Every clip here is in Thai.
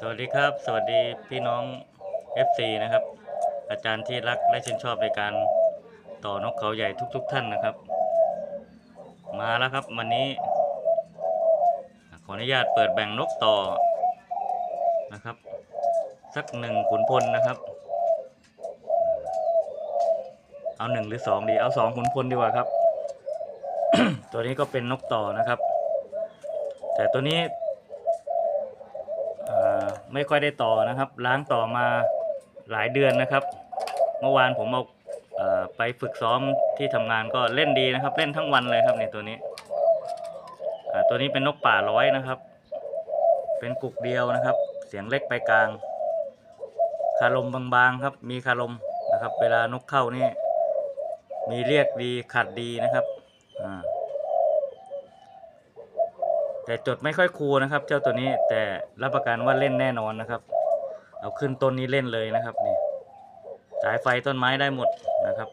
สวัสดีครับ สวัสดีพี่น้อง FC นะครับ อาจารย์ที่รักและชื่นชอบในการต่อนกเขาใหญ่ทุกๆท่านนะครับ มาแล้วครับวันนี้ ขออนุญาตเปิดแบ่งนกต่อนะครับ สักหนึ่งขุนพลนะครับ เอาหนึ่งหรือสองดีเอาสองขุนพลดีกว่าครับ ตัวนี้ก็เป็นนกต่อนะครับ แต่ตัวนี้ ไม่ค่อยได้ต่อนะครับ ล้างต่อมาหลายเดือนนะครับ เมื่อวานผมเอาเออไปฝึกซ้อมที่ทำงานก็เล่นดีนะครับ เล่นทั้งวันเลยครับเนี่ยตัวนี้ตัวนี้เป็นนกป่าร้อยนะครับ เป็นกุกเดียวนะครับ เสียงเล็กไปกลาง คารมบางๆครับ มีคารมนะครับ เวลานกเข้านี่มีเรียกดีขัดดีนะครับอ่า แต่จดไม่ค่อยคูนะครับ เจ้าตัวนี้แต่รับประกันว่าเล่นแน่นอนนะครับ เอาขึ้นต้นนี้เล่นเลยนะครับนี่สายไฟต้นไม้ได้หมดนะครับ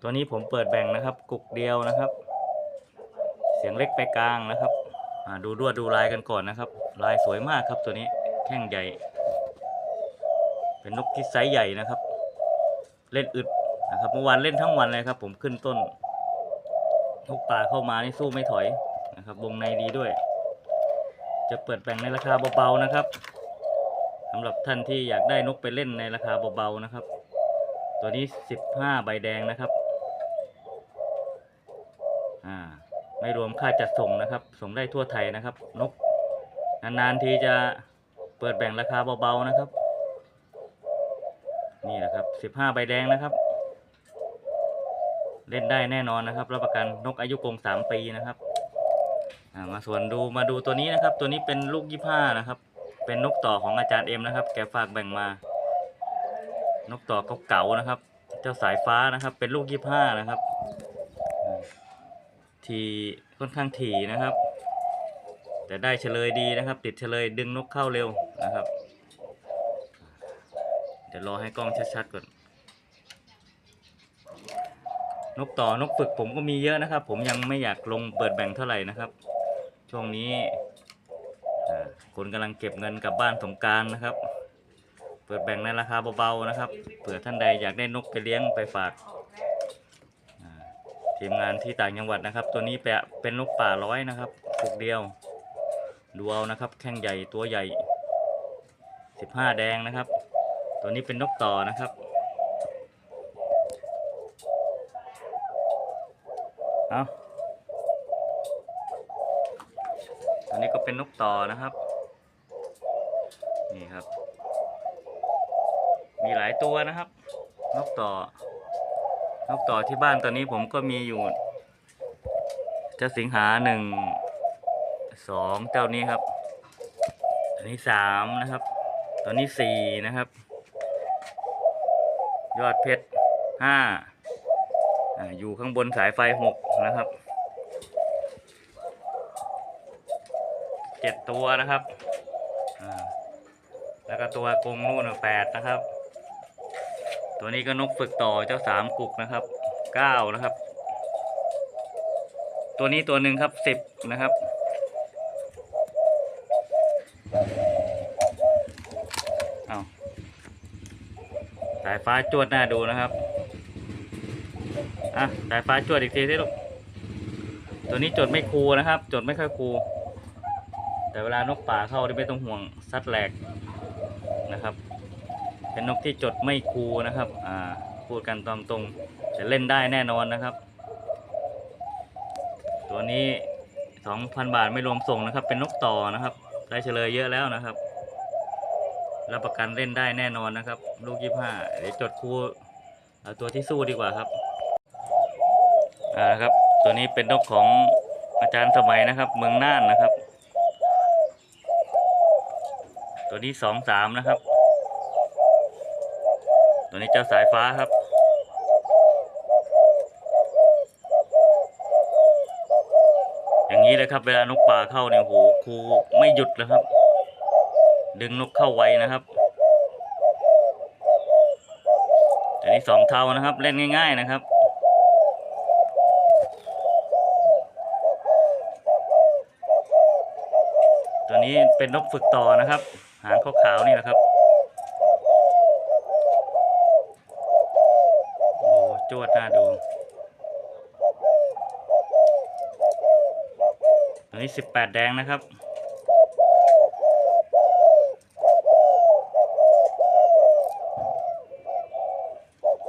ตัวนี้ผมเปิดแบ่งนะครับ กุกเดียวนะครับ เสียงเล็กไปกลางนะครับดูดวดดูลายกันก่อนนะครับ ลายสวยมากครับตัวนี้แข้งใหญ่ เป็นนกที่ไซส์ใหญ่นะครับ เล่นอึดนะครับเมื่อวานเล่นทั้งวันเลยครับ ผมขึ้นต้นนกป่าเข้ามานี่สู้ไม่ถอย นะครับ วงในดีด้วย จะเปิดแบ่งในราคาเบาๆนะครับสำหรับท่านที่อยากได้นกไปเล่นในราคาเบาๆนะครับ ตัวนี้สิบห้าใบแดงนะครับอ่าไม่รวมค่าจัดส่งนะครับ ส่งได้ทั่วไทยนะครับ นก นานๆทีจะเปิดแบ่งราคาเบาๆนะครับ นี่แหละครับสิบห้าใบแดงนะครับ เล่นได้แน่นอนนะครับ รับประกันนกอายุกรงสามปีนะครับ อ่ามาส่วนดูมาดูตัวนี้นะครับ ตัวนี้เป็นลูกยี่ห้านะครับ เป็นนกต่อของอาจารย์เอ็มนะครับ แกฝากแบ่งมา นกต่อเก่าๆนะครับ เจ้าสายฟ้านะครับ เป็นลูกยี่ห้านะครับทีค่อนข้างถี่นะครับ แต่ได้เฉลยดีนะครับ ติดเฉลยดึงนกเข้าเร็วนะครับ เดี๋ยวรอให้กล้องชัดๆก่อนนกต่อนกฝึกผมก็มีเยอะนะครับ ผมยังไม่อยากลงเปิดแบ่งเท่าไหร่นะครับ ช่วงนี้คนกำลังเก็บเงินกลับบ้านสงการนะครับ เปิดแบ่งในราคาเบาๆนะครับเผื่อท่านใดอยากได้นกไปเลี้ยงไปฝากทีมงานที่ต่างจังหวัดนะครับ ตัวนี้แปะเป็นนกป่าร้อยนะครับปลูกเดียว ดูเอานะครับ แข้งใหญ่ตัวใหญ่สิบห้าแดงนะครับ ตัวนี้เป็นนกต่อนะครับเอาอั นนี้ก็เป็นนกต่อนะครับ นี่ครับ มีหลายตัวนะครับ นกต่อ นกต่อที่บ้านตอนนี้ผมก็มีอยู่ เจ้าสิงหาหนึ่งสองเจ้านี้ครับ อันนี้สามนะครับตัวนี้สี่นะครับ ยอดเพชรห้าอยู่ข้างบนสายไฟหกนะครับ เจ็ดตัวนะครับ แล้วก็ตัวกรงนู่นนะแปดนะครับ ตัวนี้ก็นกฝึกต่อเจ้าสามกุกนะครับเก้านะครับ ตัวนี้ตัวหนึ่งครับสิบนะครับเอาสายฟ้าจวดหน้าดูนะครับอะสายฟ้าจวดอีกทีสิลูกตัวนี้จดไม่คูนะครับ จดไม่ค่อยคู แต่เวลานกป่าเข้าที่ไม่ต้องห่วงซัดแหลกนะครับ เป็นนกที่จดไม่คูนะครับอ่าพูดกันตามตรงจะเล่นได้แน่นอนนะครับ ตัวนี้สองพันบาทไม่รวมส่งนะครับ เป็นนกต่อนะครับ ได้เฉลยเยอะแล้วนะครับรับประกันเล่นได้แน่นอนนะครับ ลูกยี่ห้าเดี๋ยวจดคูลเอาตัวที่สู้ดีกว่าครับอ่าครับ ตัวนี้เป็นนกของอาจารย์สมัยนะครับ เมืองน่านนะครับ ตัวนี้สองสามนะครับ ตัวนี้เจ้าสายฟ้าครับอย่างนี้เลยครับ เวลานกป่าเข้าเนี่ยโหครูไม่หยุดเลยครับ ดึงนกเข้าไวนะครับตัวนี้สองเท่านะครับ เล่นง่าย ๆนะครับตัวนี้เป็นนกฝึกต่อนะครับ หางขาวๆนี่แหละครับโอ้จวดน่าดูตัวนี้สิบแปดแดงนะครับ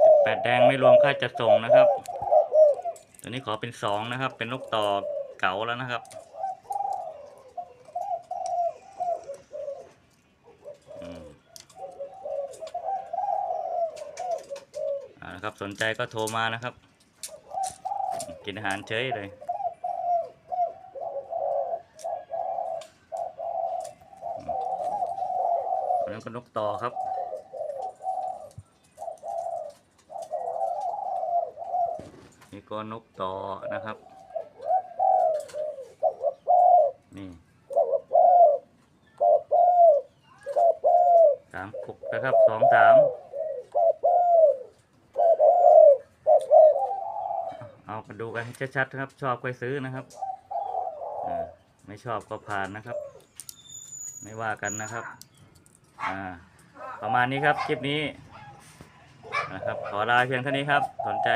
สิบแปดแดงไม่รวมค่าจัดส่งนะครับ ตัวนี้ขอเป็นสองนะครับ เป็นนกต่อเก๋าแล้วนะครับ อืมเอ่า นะครับ สนใจก็โทรมานะครับ กินอาหารเฉยเลยนั้นก็นกต่อครับนี่ก็นกต่อนะครับ นี่สามกุกนะครับสองสามเอา มาดูกันให้ชัดๆครับชอบก็ซื้อนะครับอ่าไม่ชอบก็ผ่านนะครับ ไม่ว่ากันนะครับอ่าประมาณนี้ครับคลิปนี้นะครับขอลาเพียงเท่านี้ครับ สนใจ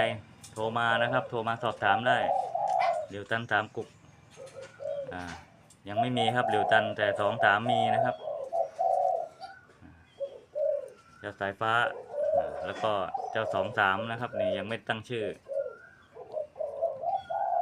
โทรมานะครับ โทรมาสอบถามได้เหลียวตันสามกุกอ่ายังไม่มีครับเหลียวตันแต่สองสามมีนะครับเจ้าสายฟ้าแล้วก็เจ้าสองสามนะครับนี่ยังไม่ตั้งชื่อ